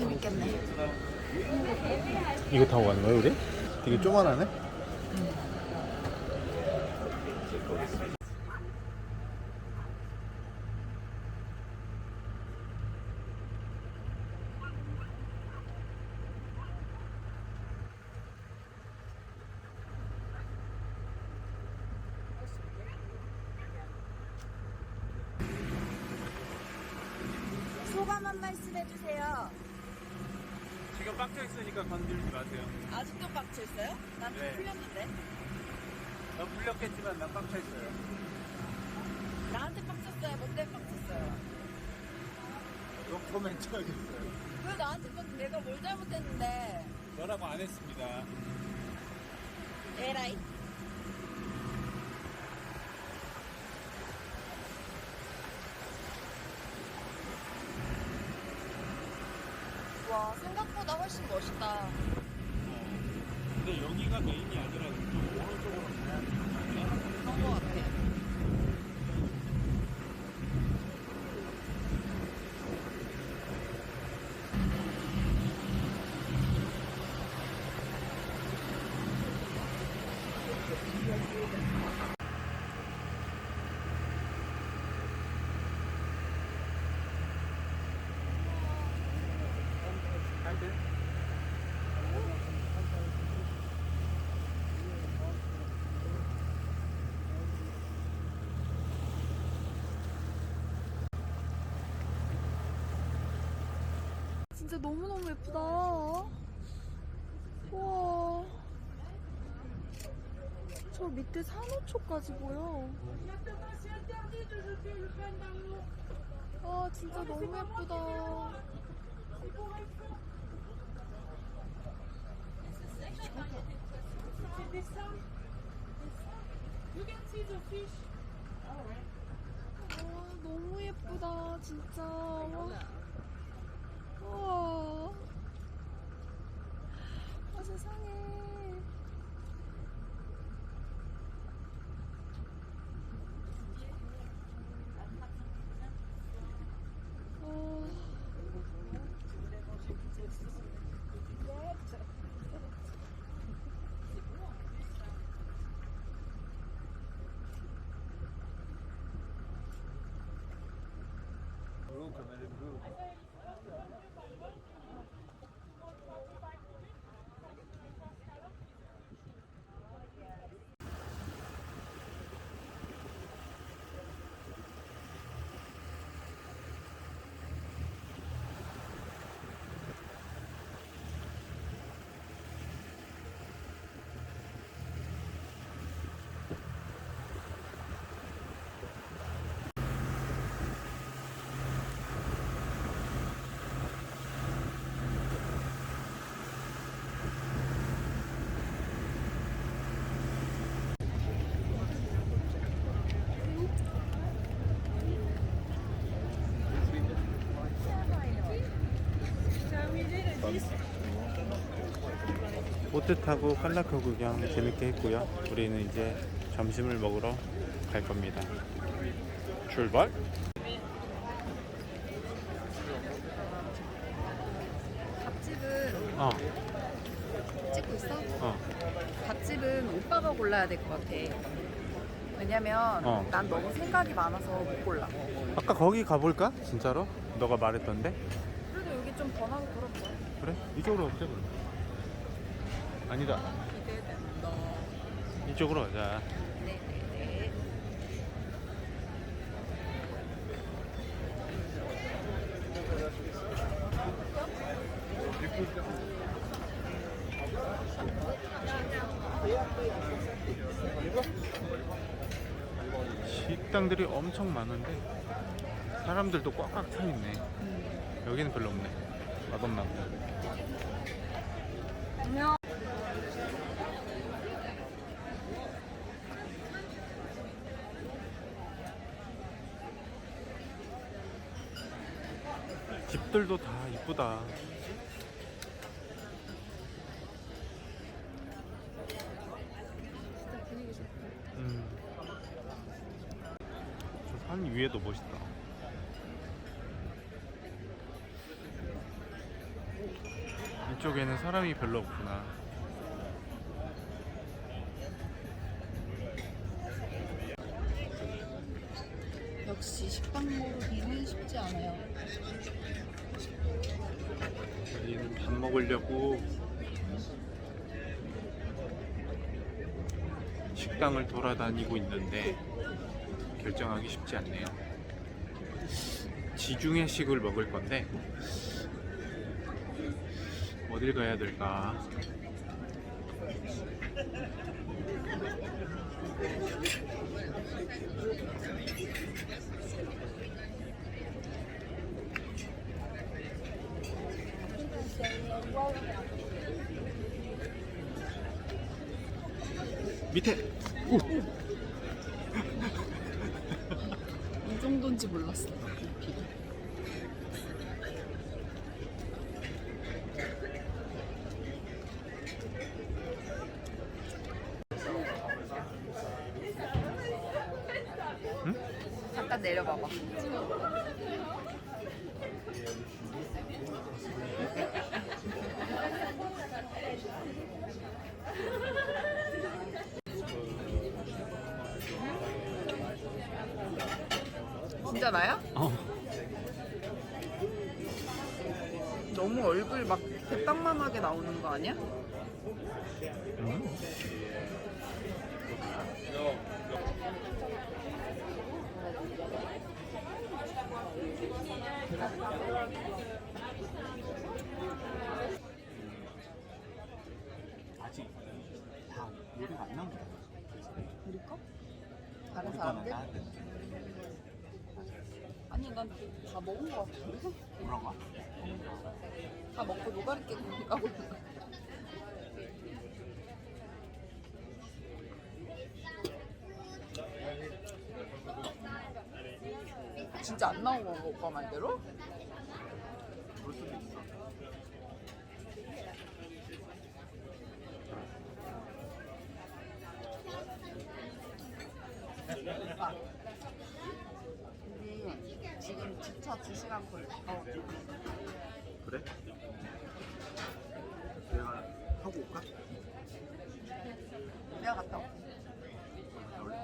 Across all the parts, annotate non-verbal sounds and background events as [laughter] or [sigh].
재밌겠네. 이거 타고 가는 거야 우리? 되게 쪼만하네? 소감 한 말씀 해주세요. 지금 빡쳐 있으니까 마세요 아직도 빡쳐 있어요? 난좀 네. 풀렸는데. 넌 풀렸겠지만 난 빡쳐 있어요 나한테 빡쳤어요? 뭔데 빡쳤어요? 너 코멘트 해야겠어요 왜 나한테 빡 내가 뭘 잘못했는데? 너라고 안 했습니다 에라이. 와 생각보다 훨씬 멋있다. 근데 여기가 메인이 아니라 좀 오른쪽으로 가야 돼 그런 거 같아. 진짜 너무너무 예쁘다. 와. 저 밑에 산호초까지 보여. 아, 진짜 너무 예쁘다. 와, 너무 예쁘다, 진짜. 와. 우와. 아, 세상에. 어. 타고 칼라크 구경 재밌게 했고요. 우리는 이제 점심을 먹으러 갈 겁니다. 출발! 밥집은 어, 찍고 있어? 어. 밥집은 오빠가 골라야 될 것 같아. 왜냐면 어. 난 너무 생각이 많아서 못 골라. 아까 거기 가볼까? 진짜로? 너가 말했던데? 그래도 여기 좀 번화가 그렇죠. 그래? 이쪽으로 가자 그럼. 아니다. 이쪽으로 가자. 식당들이 엄청 많은데 사람들도 꽉꽉 차 있네. 여기는 별로 없네. 맛없나 보다. 안녕. 집들도 다 이쁘다. 음. 저 산 위에도 멋있다. 이쪽에는 사람이 별로 없구나. 역시 식빵 고르기는 쉽지 않아요. 밥 먹으려고 식당을 돌아다니고 있는데 결정하기 쉽지 않네요. 지중해식을 먹을 건데 어딜 가야 될까? 밑에 오! 이 정도인지 몰랐어. 응? 잠깐 내려봐봐. 나야? 어. 너무 얼굴 막 대빵만하게 나오는 거 아니야? 음? 아직 다 요리가 안 나온 거야. 우리 거? 다른 사람들? 아니 난 다 먹은 거 같은데? 뭐라고? 다 먹고 노가리 깨고 가고 있는 진짜 안 나온 거 오빠 말대로? 그럴 수도 있어. 오빠 우리 기차 2시간 걸려 어. 그래? 내가 하고 올까? 내가 갔다 올게 갔다 올래?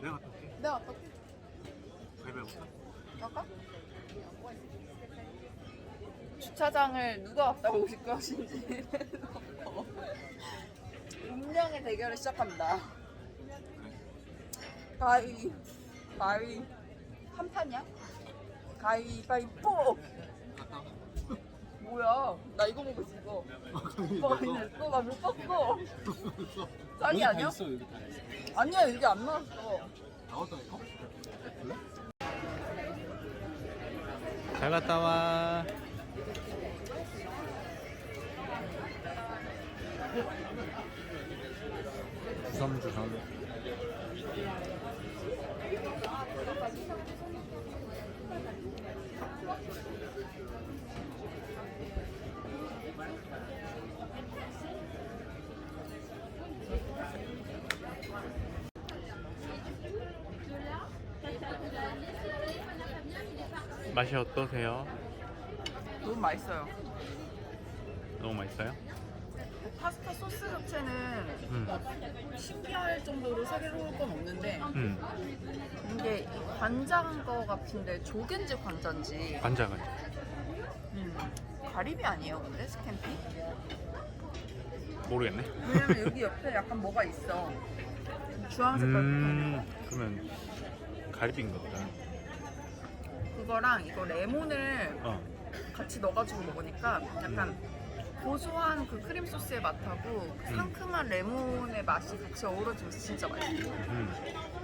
내가 갔다 올게. 내가 갔다 올게 가위바위보 할까? 갈까? 주차장을 누가 왔다 오실 것인지 [laughs] 운명의 대결을 시작합니다 가위 가위 한 판이야? 가위바위보. 뭐야 나 이거 먹었어 이거 오빠가 그냥 했어 나못 봤어 짱이 아니야? 있어, 여기 다 있어. 아니야 여기 안 나왔어 나왔다니까? 잘 갔다 와. 주섬주섬. 맛이 어떠세요? 너무 맛있어요 너무 맛있어요? 소스 자체는 음. 신기할 정도로 새로울 건 없는데 음. 이게 관자인 거 같은데 조겐지 관자인지 관자 관자. 음. 가리비 아니에요 근데 스캠피? 모르겠네. 왜냐면 여기 옆에 약간 뭐가 있어 주황색 음. 그러면 가리비인 것 같다. 그거랑 이거 레몬을 어. 같이 넣어가지고 먹으니까 약간 고소한 그 크림 소스의 맛하고 그 음. 상큼한 레몬의 맛이 같이 어우러지면서 진짜 맛있어요 음.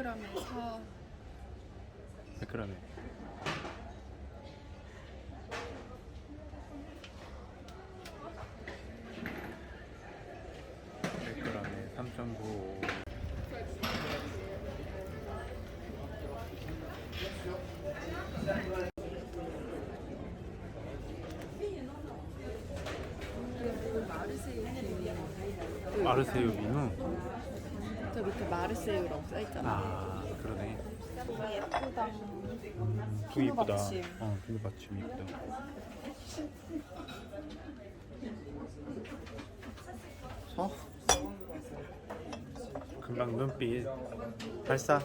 100g에 4 100g에. 백 g 에 3.95. 마르세유 비누. 저 밑에 마르세유라고 써있잖아 아 그러네. 너무 예쁘다 이쁘다. 받침. 어 비누 받침 이쁘다. 서. 금방 눈빛 발사.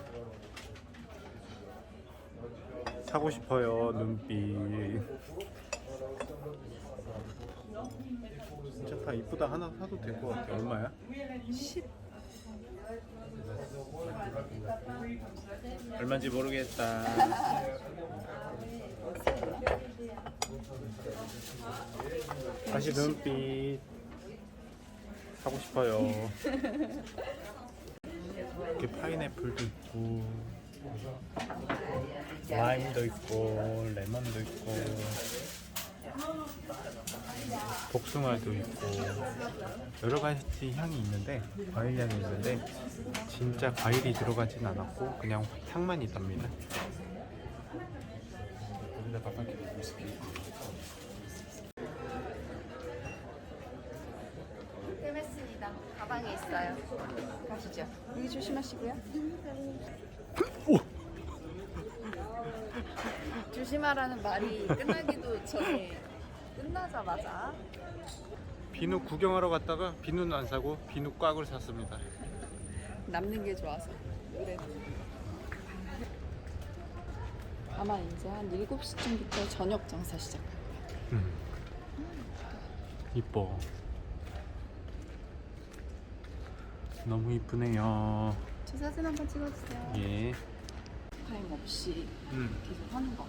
사고 싶어요 눈빛. 진짜 다 이쁘다 하나 사도 될 것 같아. 얼마야? 10 얼마인지 모르겠다. 다시 눈빛 사고 싶어요. 이렇게 파인애플도 있고 라임도 있고 레몬도 있고 복숭아도 있고 여러 가지 향이 있는데 과일 향이 있는데 진짜 과일이 들어가진 않았고 그냥 향만 있답니다. 끝냈습니다. 가방에 있어요. 가시죠. 여기 조심하시고요. 조심하라는 말이 끝나기도 전에 끝나자마자 비누 구경하러 갔다가 비누는 안 사고 비누 꽉을 샀습니다. 남는 게 좋아서 그래 아마 이제 한 7시쯤부터 저녁 장사 시작할 거야 음. 이뻐. 너무 이쁘네요. 저 사진 한번 찍어주세요 예. 타임 없이 음. 계속 하는 거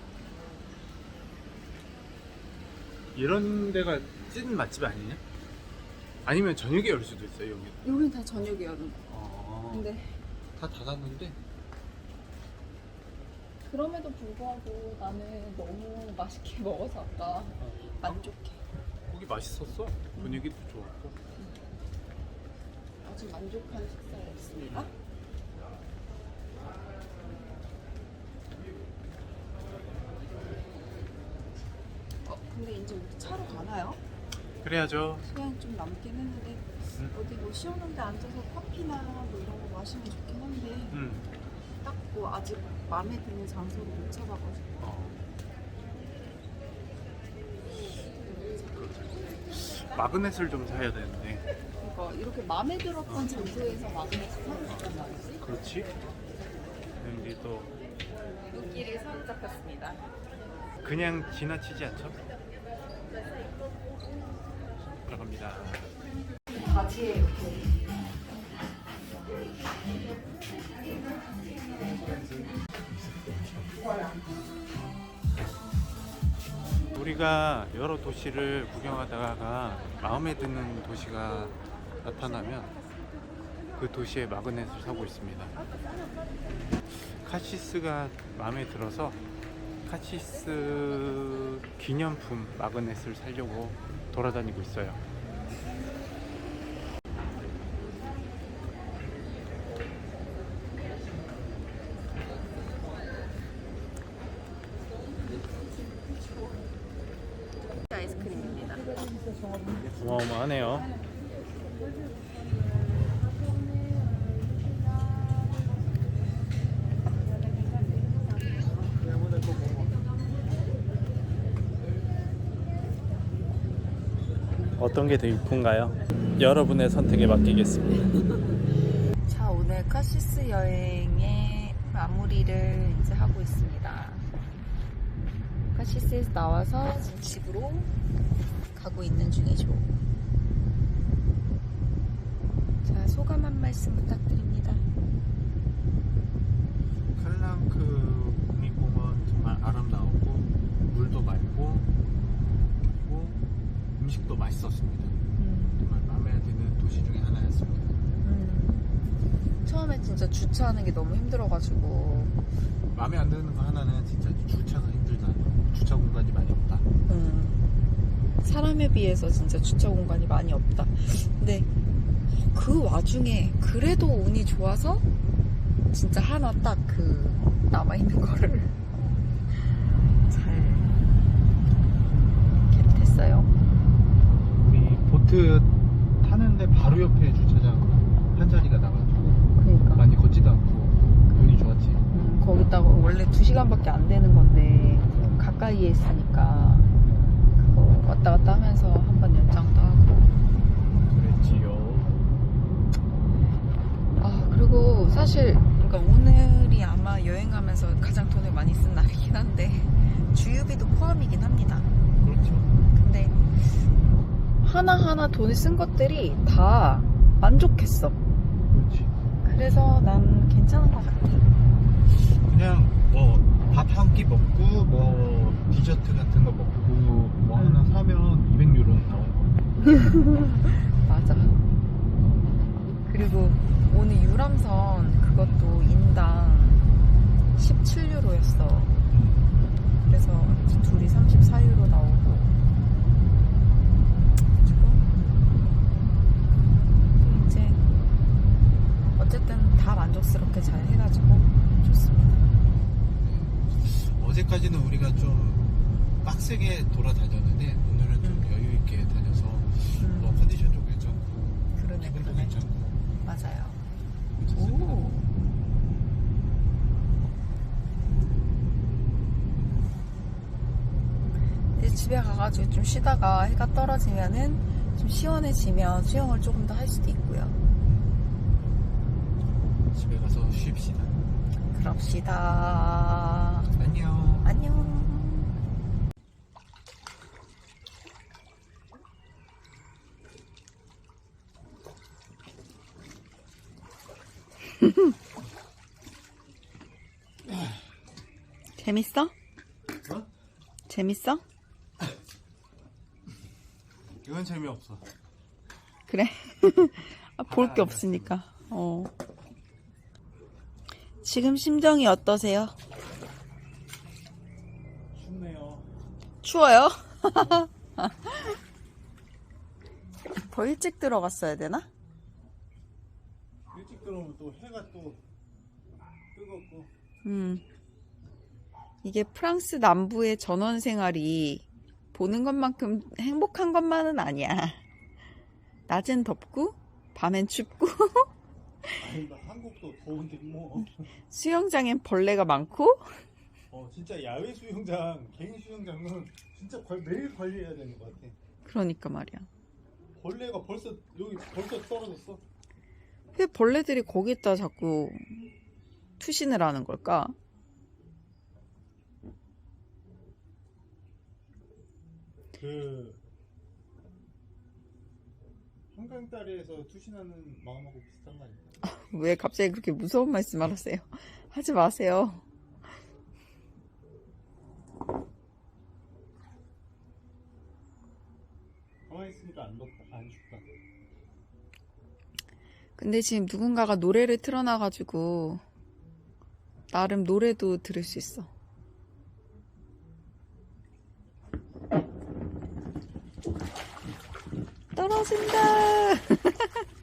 이런 데가 찐 맛집 아니냐? 아니면 저녁에 열 수도 있어요 여기. 여긴 다 저녁에 거 아. 근데 다 닫았는데. 그럼에도 불구하고 나는 너무 맛있게 [laughs] 먹어서 아까 만족해 거기 맛있었어. 분위기도 좋았고. 아주 만족한 식사였습니다 어 근데 이제 우리 차로 가나요? 그래야죠. 시간이 좀 남긴 했는데 음. 어디 뭐 시원한 데 앉아서 커피나 뭐 이런 거 마시면 좋긴 한데 음. 딱 뭐 아직 마음에 드는 장소를 못 찾아가지고 어. 마그넷을 좀 사야 되는데. 그러니까 이렇게 마음에 들었던 장소에서 마그넷을 사고 싶단 말이지 그렇지? 근데 또 눈길이 손 잡혔습니다 그냥 지나치지 않죠? 들어갑니다. 바지에 이렇게 우리가 여러 도시를 구경하다가 마음에 드는 도시가 나타나면 그 도시의 마그넷을 사고 있습니다. 카시스가 마음에 들어서 카시스 기념품 마그넷을 사려고 돌아다니고 있어요. 아이스크림입니다 어마어마하네요. 어떤 게 더 이쁜가요? 여러분의 선택에 맡기겠습니다. 자 오늘 카시스 여행의 마무리를 이제 하고 있습니다 카시스에서 나와서 집으로 가고 있는 중이죠 자 소감 한 말씀 부탁드립니다 칼랑크 국립공원 정말 아름다웠고 물도 맑고 그리고 음식도 맛있었습니다. 음, 정말 마음에 드는 도시 중에 하나였습니다. 음. 처음에 진짜 주차하는 게 너무 힘들어가지고 마음에 안 드는 거 하나는 진짜 주차가 힘들다. 주차 공간이 많이 없다. 음, 사람에 비해서 진짜 주차 공간이 많이 없다. 근데 그 와중에 그래도 운이 좋아서 진짜 하나 딱 그 남아있는 거를 잘 겟했어요. 우리 보트 타는데 바로 옆에 주차장 한 자리가 나가지고 그러니까. 많이 걷지도 않고 운이 좋았지. 음, 거기다가 원래 2시간밖에 안 되는 건데 가까이에 있으니까 그거 왔다 갔다 하면서 한 번 연장도 하고 그랬지요. 아 그리고 사실 그러니까 오늘이 아마 여행 가면서 가장 돈을 많이 쓴 날이긴 한데 주유비도 포함이긴 합니다 그렇죠. 근데 하나하나 돈을 쓴 것들이 다 만족했어 그렇지. 그래서 난 괜찮은 것 같아 그냥 뭐 밥 한 끼 먹고 뭐 디저트 같은 거 먹고 뭐 하나 사면 200유로 나오는 거. [laughs] 맞아. 그리고 오늘 유람선 그것도 인당 17유로였어. 그래서 둘이 34유로 나오고 이제 어쨌든 다 만족스럽게 잘 해가지고 좋습니다. 어제까지는 우리가 좀 빡세게 돌아다녔는데 오늘은 좀 음. 여유 있게 다녀서 뭐 음, 컨디션도 괜찮고 그러네, 기분도 그러네. 괜찮고 맞아요. 괜찮습니다. 오. 이제 집에 가가지고 좀 쉬다가 해가 떨어지면은 좀 시원해지면 수영을 조금 더 할 수도 있고요. 집에 가서 쉽시다. 그럽시다. 안녕. 안녕. [laughs] 재밌어? 어? 재밌어? 이건 재미없어. 그래. [laughs] 아, 볼게 없으니까. 어. 지금 심정이 어떠세요? 춥네요. 추워요? [laughs] 더 일찍 들어갔어야 되나? 일찍 들어오면 또 해가 또 뜨겁고 음. 이게 프랑스 남부의 전원 생활이 보는 것만큼 행복한 것만은 아니야. 낮엔 덥고, 밤엔 춥고, [laughs] 아니 나 한국도 더운데 뭐. 수영장엔 벌레가 많고, 어 진짜 야외 수영장 개인 수영장은 진짜 관- 매일 관리해야 되는 것 같아. 그러니까 말이야. 벌레가 벌써 여기 벌써 떨어졌어. 왜 벌레들이 거기에다 자꾸 투신을 하는 걸까? 그 한강 다리에서 투신하는 마음하고 비슷한 거 아닐까? 왜 갑자기 그렇게 무서운 말씀 하세요? [laughs] 하지 마세요. 가만히 있으니까 안 덥다, 안 춥다. 근데 지금 누군가가 노래를 틀어놔가지고 나름 노래도 들을 수 있어. 떨어진다. [laughs]